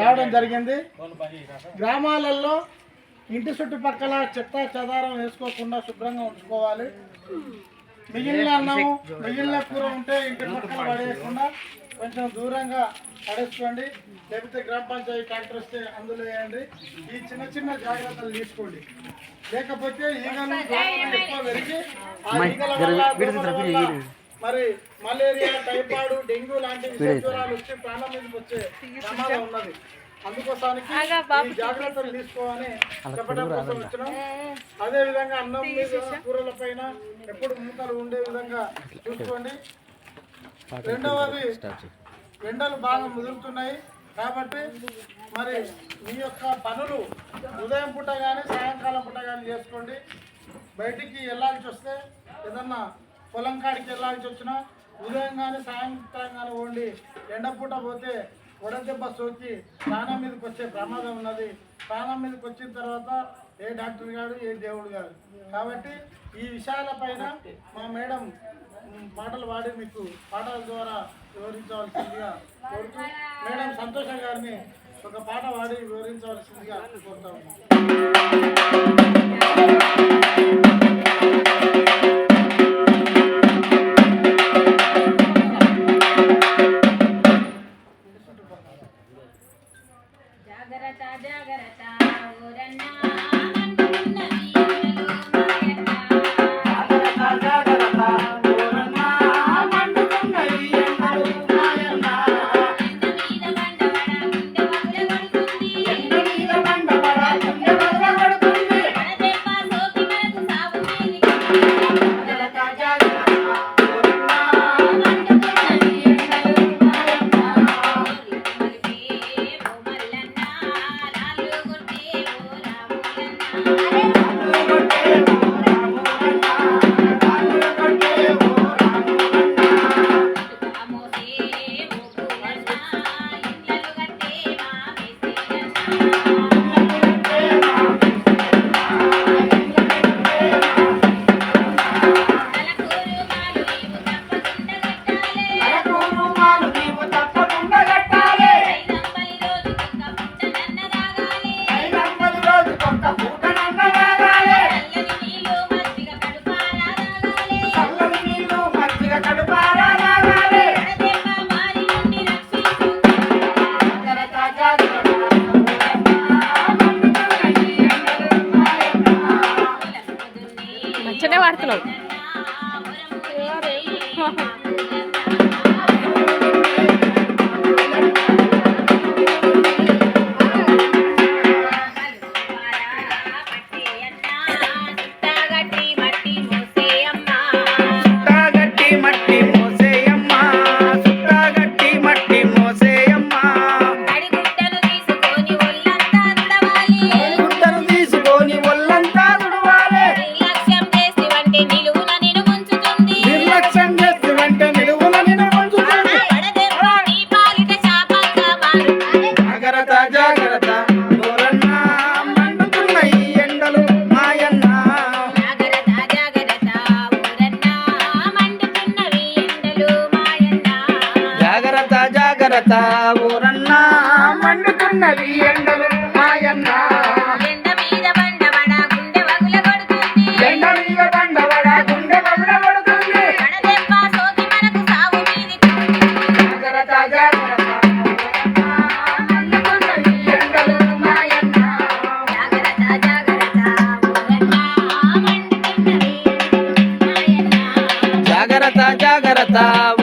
రావడం జరిగింది. గ్రామాలలో ఇంటి చుట్టుపక్కల చెత్త చెదారం వేసుకోకుండా శుభ్రంగా ఉంచుకోవాలి. మిగిలిన అన్నం మిగిలిన కూర ఉంటే ఇంటి పక్కన పడేయకుండా కొంచెం దూరంగా పడేసుకోండి. లేకపోతే గ్రామ పంచాయతీ ట్రాక్టర్ వస్తే అందులో వేయండి. ఈ చిన్న చిన్న జాగ్రత్తలు తీసుకోండి. లేకపోతే ఈగలు ఎక్కువ పెరిగి ఆ ఈగల వల్ల మరి మలేరియా టైఫాయిడ్ డెంగ్యూ లాంటి విష జ్వరాలు వచ్చి ప్రాణం మీదకి వచ్చే ప్రమాదం ఉన్నది. అందుకోసానికి జాగ్రత్తలు తీసుకోవాలని చెప్పడం కోసం వచ్చినాం. అదే విధంగా అన్నం మీద కూరల పైన ఎప్పుడు మూతలు ఉండే విధంగా చూసుకోండి. రెండవది ఎండలు బాగా ముదురుతున్నాయి కాబట్టి మరి మీ యొక్క పనులు ఉదయం పూట కానీ సాయంకాలం పూట కానీ చేసుకోండి. బయటికి వెళ్ళాల్సి వస్తే ఏదన్నా పొలం కాడికి వెళ్ళాల్సి వచ్చినా ఉదయం కానీ సాయంత్రం కానీ ఓండి ఎండపూట పోతే వడదెబ్బ సోకి ప్రాణం మీదకి వచ్చే ప్రమాదం ఉన్నది. ప్రాణం మీదకి వచ్చిన తర్వాత ఏ డాక్టర్ గారు ఏ దేవుడు గారు. కాబట్టి ఈ విషయాలపైన మా మేడం పాటలు పాడి మీకు పాటల ద్వారా వివరించవలసిందిగా కోరుతూ మేడం సంతోషం గారిని ఒక పాట పాడి వివరించవలసిందిగా కోరుతా ఉన్నాం. జాగ్రత్త జాగ్రత్త ఊరన్నా Arepa. మంచిగానే వాడుతున్నావు సుట్టాగట్టి జాగ్రత్త ఊరన్న మండుతున్నవి ఎండలు మాయన్న. ఎండ మీద బండబడ గుండె వగుల కొడుతుంది. ఎండ మీద బండవడ గుండె బబుల పడుతుంది వడదెబ్బ సోకి మనకు సాగు మీదికి జాగ్రత్త జాగ్రత్త. ఊరన్న మండుతున్నవి ఎండలు మాయన్న. జాగ్రత్త జాగ్రత్త. ఊరన్నా మండుతున్నవి మాయన్న. జాగ్రత్త జాగ్రత్త. ఊరన్న